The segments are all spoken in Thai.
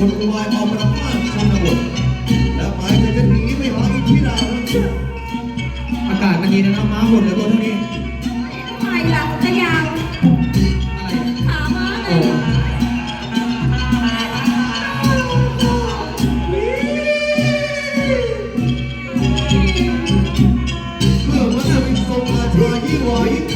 คุณวายเอาประมาททั้งหมดแล้วไปจะจะหนีไม่หาอีกที่ไหนอากาศมันดีนะน้องม้าหดแล้วเกินเท่านี้ไมล่ะขยาวถามมาน่อยเมื่อมาเป็สมรงราชายี่หวายี่โ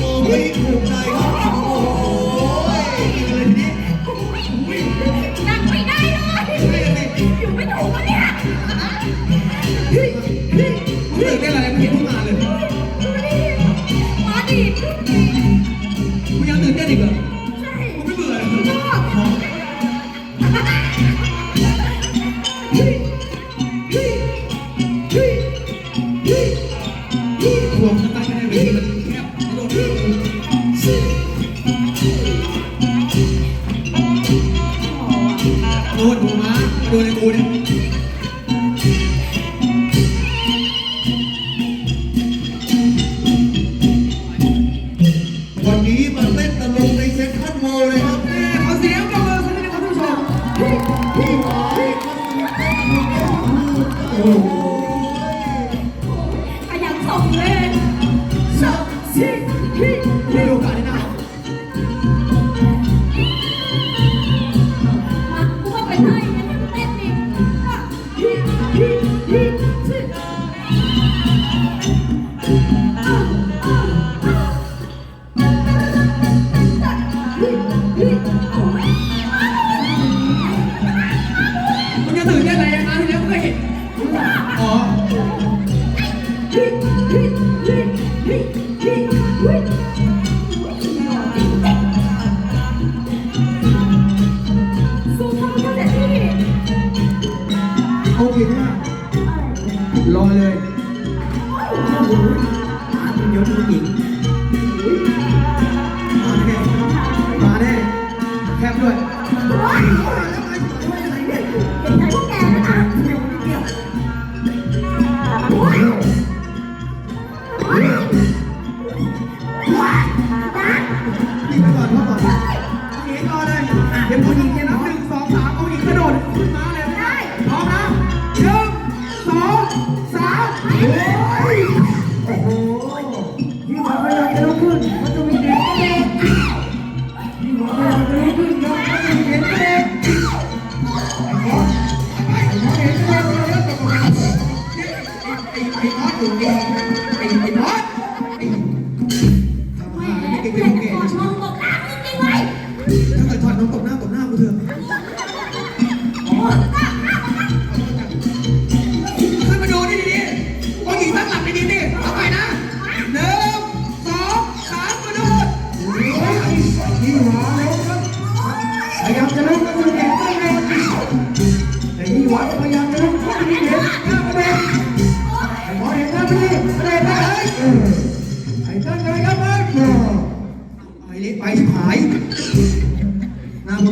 Thank you.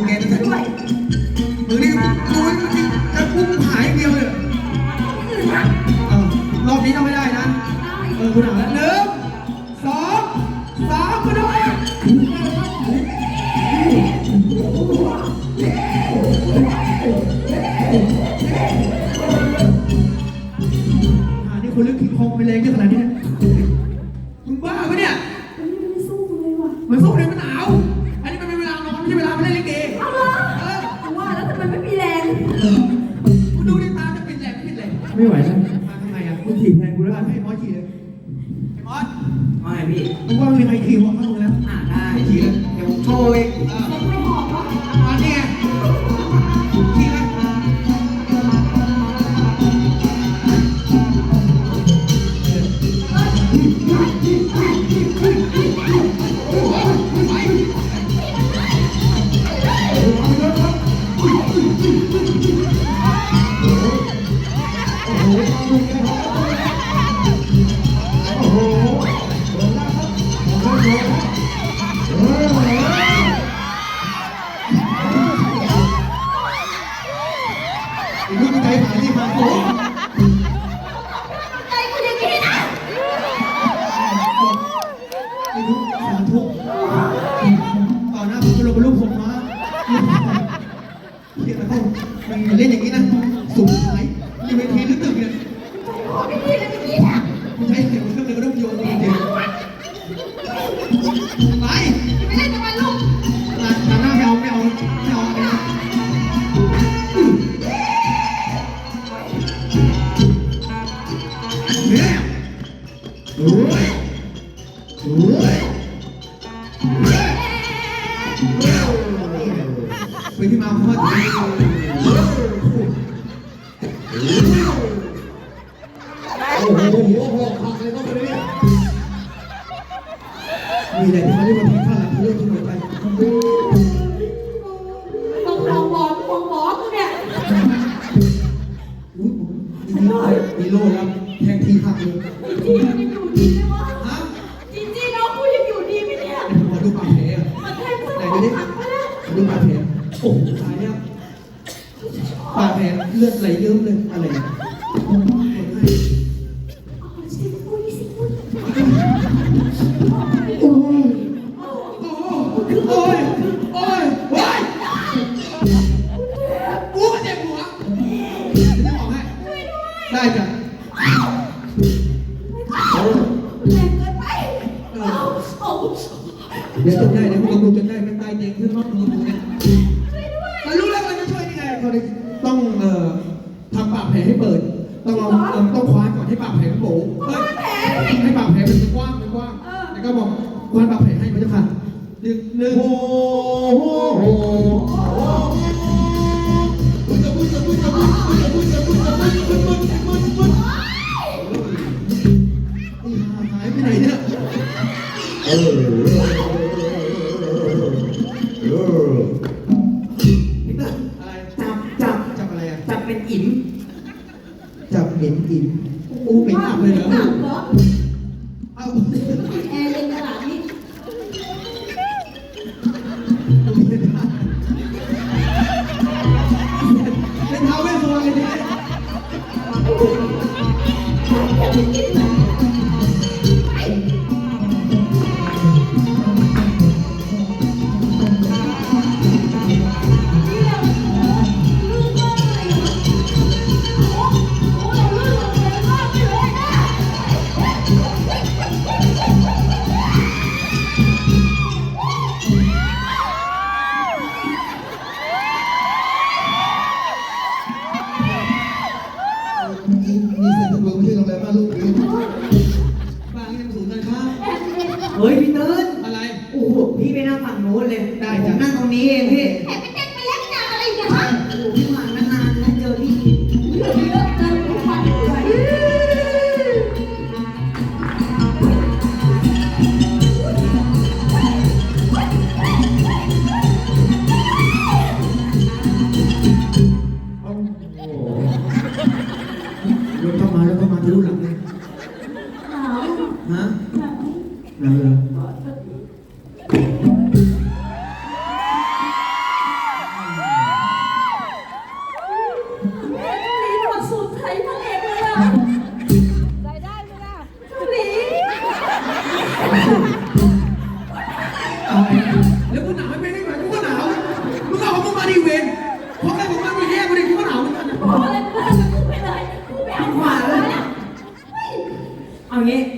แกจะใฉัด้วยมือนี่กูจะพุ่งหายเดียวเลยรอบนี้ทำไม่ได้นะ เออคุณหนังแล้วหนึ่งสองสามกระโดดอันนี้คนเลือกคิงคองไปเลยเยอะขนาดนี้เนี่ยมึงบ้าปะเนี่ย มันไม่สู้เลยว่ะ มันสู้เลยมันหนาว ไม่ไหวแล้วมาทำไมอะมึงถีบแทนกูแล้วให้มอสถีบเลยไอ้มอสไม่พี่มึงว่ามีใครขี่วะ มึงเล่นอย่างนี้นะสูงไหนในเวทีหรือตึกเนี่ยกูใช้เสียงเครื่องเลยก็ต้องโยนจริงๆไปลาลาหน้าไม่เอาไม่เอาไม่เอาอะนะเนี่ยโอ้โอ้ยีโล่ครับแทงทีหักเลย ต้องเอาเอ่อต้องคว้านก่อนให้ปากแผลมันโบเฮ้ยแผลด้วยให้ปากแผลมันกว้างมันกว้างเออ แล้วก็บอกคว้านปากแผลให้มันจะขาดหนึ่งหนึ่งโอ้โหโอ้โหนี่หายไปไหนเนี่ย เออ กินอู้เหม็นอับเลยเหรอหนักเหรอเอาแอร์เย็นขนาดนี้เป็นเท้าเวสสุวรรณเลย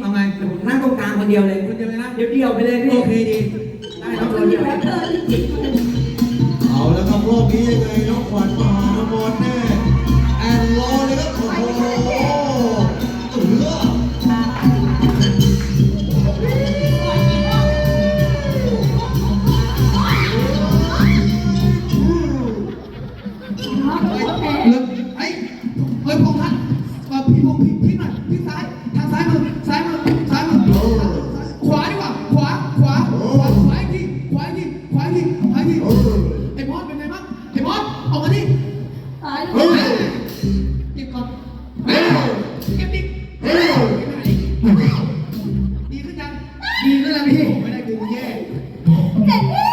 เอางี้เอาไงเดี๋ยวผมนั่งตรงกลางคนเดียวเลย คนเดียวเลยนะ เดี๋ยวเดียวไปเลยพี่โอเคดีได้ครับมัเรานมีเดียวแบกันบเธอจริงๆเลยเอาแล้วครับรอบนี้ยังไงน้องขวัญมหานมรแน่ ดีด้วยละพี่ไม่ได้กูแย่เสร็จพี่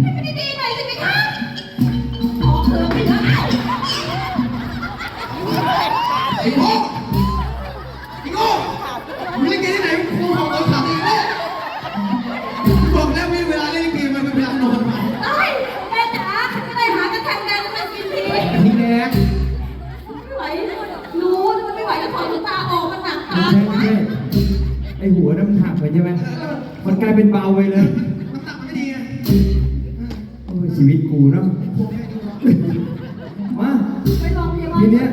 ให้มันดีๆหน่อยสิพี่คะอ๋อเขินไปแล้วอ้าวไอ้โก้โง่มึนที่ไหนมึงโกหกเราขับไอ้โง่กูบอกแล้วไม่เวลาเล่นเกมมันเป็นเวลานอนมาเอ้ยแม่จ๋าฉันจะไหากระแทงแดงมากินที พี่แดง ไม่ไหวรู้มัไม่ไหวแล้ถอดลูกตาออกมันหนักตา พี่ อหัวน้ำหักไปใช่ไหมมันกลายเป็นเบาไปเลยมันตักไม่ดีไงโอ้ยชีวิตกูเนาะมา ไปโรงพยาบาลทีเนี้ย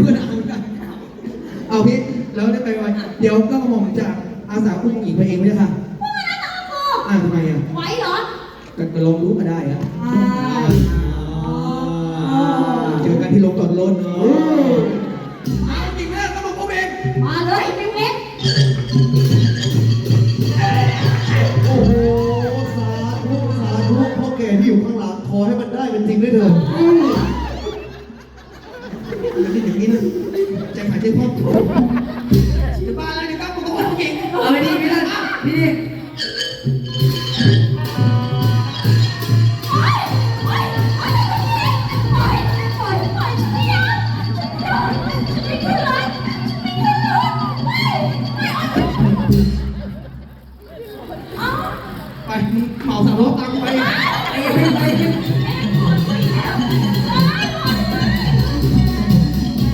เพื่อนเอากันเอาพี่แล้วได้ไปไวเดี๋ยวก็กระหม่อมจะอาสาอุ้มหญิงไปเองไม่ได้ค่ะพวกนั้นต้องกูอ่าทำไมอะไหวเหรอก็ก็ลองรู้ก็ได้อะใช่เจอกันที่ลงจอดรถเนาะเอาจริงแล้วก็มาอุ้มเองมาเลยเป็นเม็ดโอ้โหสาธุสาธุพ่อแก่ที่อยู่ข้างหลังขอให้มันได้เป็นจริงด้วยเถิ จะบ้าอะไรนะครับผมก็ออกเก่งเอาไปดีไม่ได้ดี